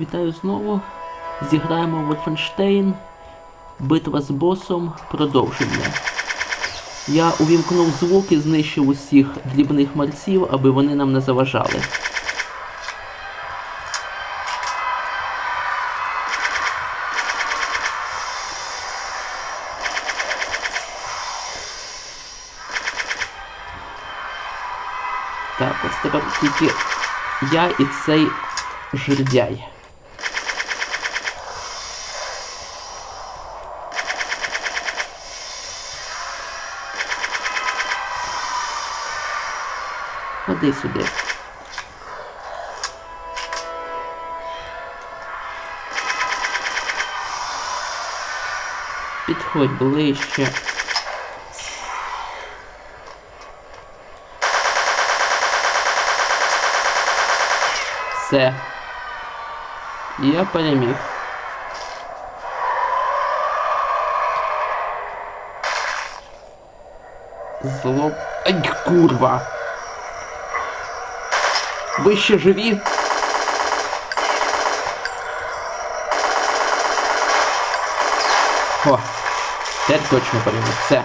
Вітаю знову. Зіграємо Wolfenstein. Битва з босом. Продовження. Я увімкнув звук і знищив усіх дрібних мерців, аби вони нам не заважали. Так, ось тепер тільки я і цей жердяй. Ходи сюди. Підходь ближче. Все. Я переміг. Зло... Ай, курва! Ви ще живі? О, тепер точно переміг. Все.